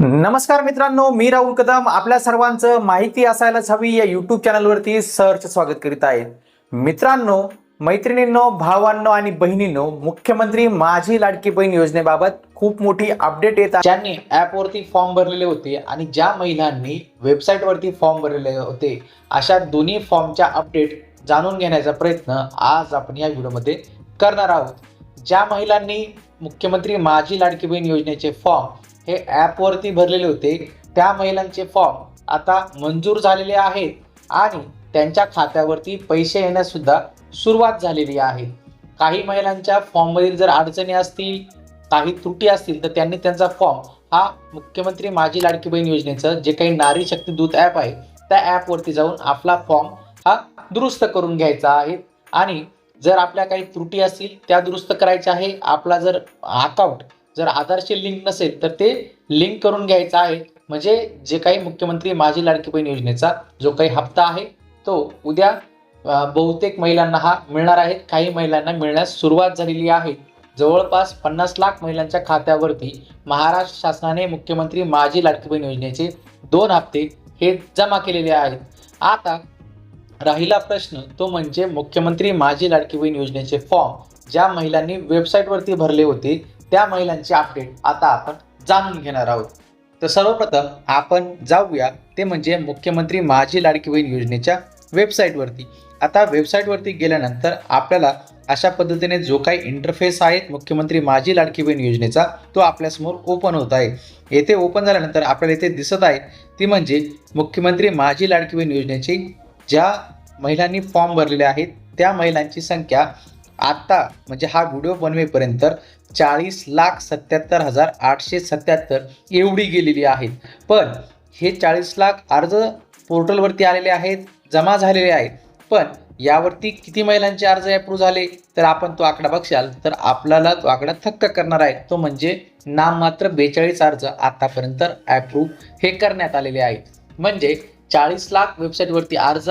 नमस्कार मित्रांनो मी राहुल कदम. आपल्या सर्वांचं माहिती असायलाच हवी. या युट्यूब चॅनलवरती सहर्ष स्वागत करीत आहे. मित्रांनो मैत्रिणींनो भावांनो आणि बहिणींनो मुख्यमंत्री माझी लाडकी बहीण योजनेबाबत खूप मोठी अपडेट येत आहे. ज्यांनी ॲपवरती फॉर्म भरलेले होते आणि ज्या महिलांनी वेबसाईटवरती फॉर्म भरलेले होते अशा दोन्ही फॉर्मच्या अपडेट जाणून घेण्याचा प्रयत्न आज आपण या व्हिडिओमध्ये करणार आहोत. ज्या महिलांनी मुख्यमंत्री माझी लाडकी बहीण योजनेचे फॉर्म हे ॲपवरती भरलेले होते. त्या महिलांचे फॉर्म आता मंजूर झालेले आहेत. आणि त्यांच्या खात्यावरती पैसे येण्यासुद्धा सुरुवात झालेली आहे. काही महिलांच्या फॉर्ममधील जर अडचणी असतील काही त्रुटी असतील तर त्यांनी त्यांचा फॉर्म हा मुख्यमंत्री माझी लाडकी बहीण योजनेचं जे काही नारी शक्ती दूत ॲप आहे त्या ॲपवरती जाऊन आपला फॉर्म हा दुरुस्त करून घ्यायचा आहे. आणि जर आपल्या काही त्रुटी असतील त्या दुरुस्त करायच्या आहे. आपला जर अकाउंट जर आधारशी लिंक नसेल तर ते लिंक करून घ्यायचं आहे. म्हणजे जे काही मुख्यमंत्री माझी लाडकी बहीण योजनेचा जो काही हप्ता आहे तो उद्या बहुतेक महिलांना हा मिळणार आहे. काही महिलांना मिळण्यास सुरुवात झालेली आहे. जवळपास पन्नास लाख महिलांच्या खात्यावरती महाराष्ट्र शासनाने मुख्यमंत्री माझी लाडकी बहीण योजनेचे दोन हप्ते हे जमा केलेले आहेत. आता राहिला प्रश्न तो म्हणजे मुख्यमंत्री माझी लाडकी बहीण योजनेचे फॉर्म ज्या महिलांनी वेबसाईटवरती भरले होते त्या महिलांचे अपडेट आता आपण जाणून घेणार आहोत. तर सर्वप्रथम आपण जाऊया ते म्हणजे मुख्यमंत्री माझी लाडकी बहीण योजनेच्या वेबसाईटवरती आता वेबसाईटवरती गेल्यानंतर आपल्याला अशा पद्धतीने जो काही इंटरफेस आहे मुख्यमंत्री माझी लाडकी बहीण योजनेचा तो आपल्यासमोर ओपन होत आहे. येथे ओपन झाल्यानंतर आपल्याला येथे दिसत आहे ती म्हणजे मुख्यमंत्री माझी लाडकी बहीण योजनेची ज्या महिलांनी फॉर्म भरलेले आहेत त्या महिलांची संख्या आत्ता म्हणजे हा व्हिडिओ बनवेपर्यंत चाळीस लाख सत्याहत्तर हजार आठशे सत्याहत्तर एवढी गेलेली आहेत. पण हे चाळीस लाख अर्ज पोर्टलवरती आलेले आहेत जमा झालेले आहेत. पण यावरती किती महिलांचे अर्ज अप्रूव्ह झाले तर आपण तो आकडा बघशाल. तर आपल्याला तो आकडा थक्क करणार आहे. तो म्हणजे नाममात्र बेचाळीस अर्ज आतापर्यंत अप्रूव्ह हे करण्यात आलेले आहेत. म्हणजे चाळीस लाख वेबसाईटवरती अर्ज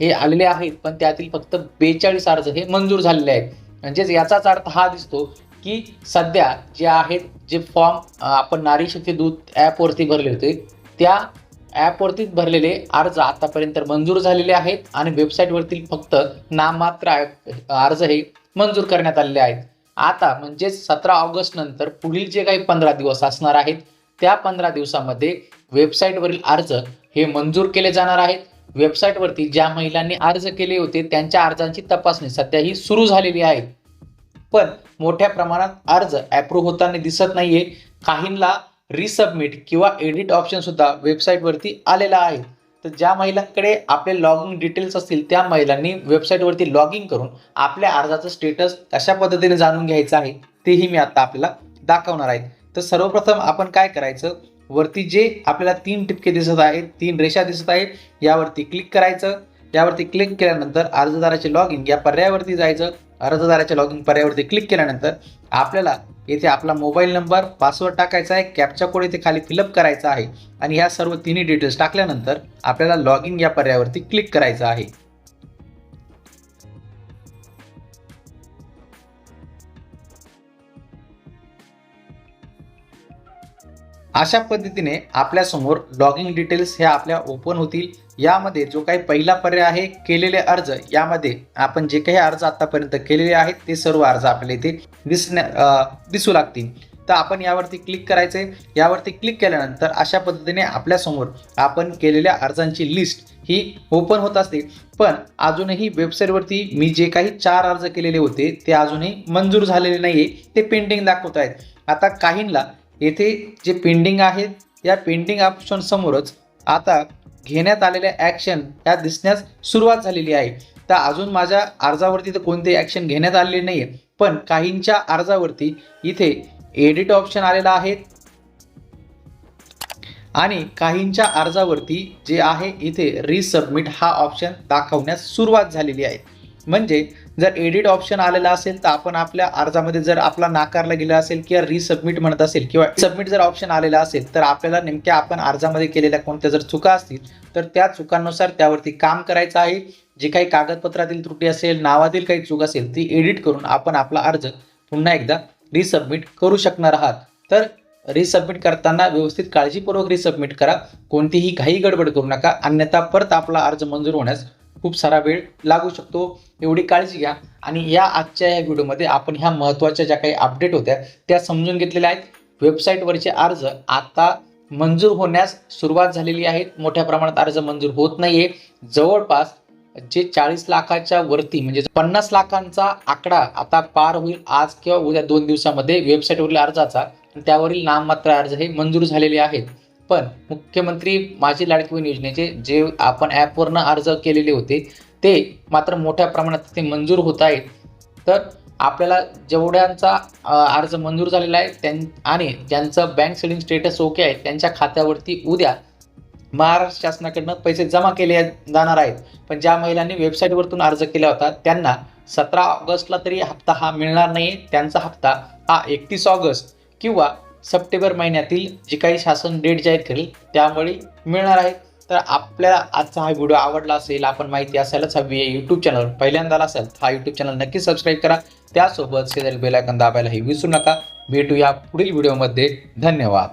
हे आलेले आहेत पण त्यातील फक्त बेचाळीस अर्ज हे मंजूर झालेले आहेत. म्हणजेच याचाच अर्थ हा दिसतो की सध्या जे आहेत जे फॉर्म आपण नारी शक्ती दूत ॲपवरती भरले होते त्या ॲपवरतीच भरलेले अर्ज आतापर्यंत मंजूर झालेले आहेत आणि वेबसाईटवरती फक्त नाममात्र अर्ज हे मंजूर करण्यात आलेले आहेत. आता म्हणजेच सतरा ऑगस्ट नंतर पुढील जे काही पंधरा दिवस असणार आहेत त्या पंधरा दिवसामध्ये वेबसाईटवरील अर्ज हे मंजूर केले जाणार आहेत. वेबसाईटवरती ज्या महिलांनी अर्ज केले होते त्यांच्या अर्जांची तपासणी सध्या ही सुरू झालेली आहे. पण मोठ्या प्रमाणात अर्ज अप्रूव्ह होताना दिसत नाहीये. काहींना रिसबमिट किंवा एडिट ऑप्शन सुद्धा वेबसाईटवरती आलेला आहे. तर ज्या महिलांकडे आपले लॉगिंग डिटेल्स असतील त्या महिलांनी वेबसाईटवरती लॉग इन करून आपल्या अर्जाचं स्टेटस कशा पद्धतीने जाणून घ्यायचं आहे तेही मी आता आपल्याला दाखवणार आहे. तर सर्वप्रथम आपण काय करायचं? वरती जे आपल्याला तीन टिपके दिसत आहेत तीन रेषा दिसत आहेत यावरती क्लिक करायचं. यावरती क्लिक केल्यानंतर अर्जदाराचे लॉग इन या पर्यायावरती जायचं. अर्जदाराच्या लॉग इन पर्यायावरती क्लिक केल्यानंतर आपल्याला येथे आपला मोबाईल नंबर पासवर्ड टाकायचा आहे कॅपचा कोड इथे खाली फिलअप करायचा आहे आणि ह्या सर्व तिन्ही डिटेल्स टाकल्यानंतर आपल्याला लॉग इन या पर्यायावरती क्लिक करायचं आहे. अशा पद्धतीने आपल्यासमोर लॉगिंग डिटेल्स ह्या आपल्या ओपन होतील. यामध्ये जो काही पहिला पर्याय आहे केलेले अर्ज यामध्ये आपण जे काही अर्ज आतापर्यंत केलेले आहेत ते सर्व अर्ज आपल्याला इथे दिसण्या दिसू लागतील. तर आपण यावरती क्लिक करायचे यावरती क्लिक केल्यानंतर अशा पद्धतीने आपल्यासमोर आपण केलेल्या अर्जांची लिस्ट ही ओपन होत असते. पण अजूनही वेबसाईटवरती मी जे काही चार अर्ज केलेले होते ते अजूनही मंजूर झालेले नाही आहे ते पेंडिंग दाखवत आहेत. आता काहींना येथे जे पेंडिंग आहेत या पेंडिंग ऑप्शन समोरच आता घेण्यात आलेल्या ॲक्शन या दिसण्यास सुरुवात झालेली आहे. तर अजून माझ्या अर्जावरती तर कोणते ॲक्शन घेण्यात आलेले नाही आहे पण काहींच्या अर्जावरती इथे एडिट ऑप्शन आलेला आहे. आणि काहींच्या अर्जावरती जे आहे इथे रिसबमिट हा ऑप्शन दाखवण्यास सुरुवात झालेली आहे. म्हणजे जर एडिट ऑप्शन आलेला असेल तर आपण आपल्या अर्जामध्ये जर आपला नाकारला गेला असेल किंवा रिसबमिट म्हणत असेल किंवा सबमिट जर ऑप्शन आलेला असेल तर आपल्याला नेमक्या आपण अर्जामध्ये केलेल्या कोणत्या जर चुका असतील तर त्या चुकांनुसार त्यावरती काम करायचं आहे. जे काही कागदपत्रातील त्रुटी असेल नावातील काही चूक असेल ती एडिट करून आपण आपला अर्ज पुन्हा एकदा रिसबमिट करू शकणार आहात. तर रिसबमिट करताना व्यवस्थित काळजीपूर्वक रिसबमिट करा. कोणतीही घाई गडबड करू नका. अन्यथा परत आपला अर्ज मंजूर होण्यास खूप सारा वेळ लागू शकतो. एवढी काळजी घ्या. आणि या आजच्या या व्हिडिओमध्ये आपण ह्या महत्त्वाच्या ज्या काही अपडेट होत्या त्या समजून घेतलेल्या आहेत. वेबसाईटवरचे अर्ज आता मंजूर होण्यास सुरुवात झालेली आहे मोठ्या प्रमाणात अर्ज मंजूर होत नाहीये. जवळपास जे चाळीस लाखाच्या वरती म्हणजे पन्नास लाखांचा आकडा आता पार होईल आज किंवा उद्या दोन दिवसामध्ये वेबसाईटवरील अर्जाचा. त्यावरील नाममात्र अर्ज हे मंजूर झालेले आहेत. पण मुख्यमंत्री माझी लाडकी बहीण योजनेचे जे आपण ॲपवरनं अर्ज केलेले होते ते मात्र मोठ्या प्रमाणात ते मंजूर होत आहेत. तर आपल्याला जेवढ्यांचा अर्ज मंजूर झालेला आहे त्यां आणि ज्यांचं बँक सेडिंग स्टेटस ओके आहे त्यांच्या खात्यावरती उद्या महाराष्ट्र शासनाकडनं पैसे जमा केले जाणार आहेत. पण ज्या महिलांनी वेबसाईटवरतून अर्ज केला होता त्यांना सतरा ऑगस्टला तरी हप्ता हा मिळणार नाही त्यांचा हप्ता हा एकतीस ऑगस्ट किंवा सप्टेंबर महिन्यातील जी काही शासन डेट जाहीर करेल त्यामुळे मिळणार आहे. तर आपल्याला आजचा हा व्हिडिओ आवडला असेल आपण माहिती असायलाच हवी आहे यूट्यूब चॅनल पहिल्यांदा असेल हा यूट्यूब चॅनल नक्की सबस्क्राईब करा. त्यासोबत शेजारी बेलायकन दाबायलाही विसरू नका. भेटूया पुढील व्हिडिओमध्ये धन्यवाद.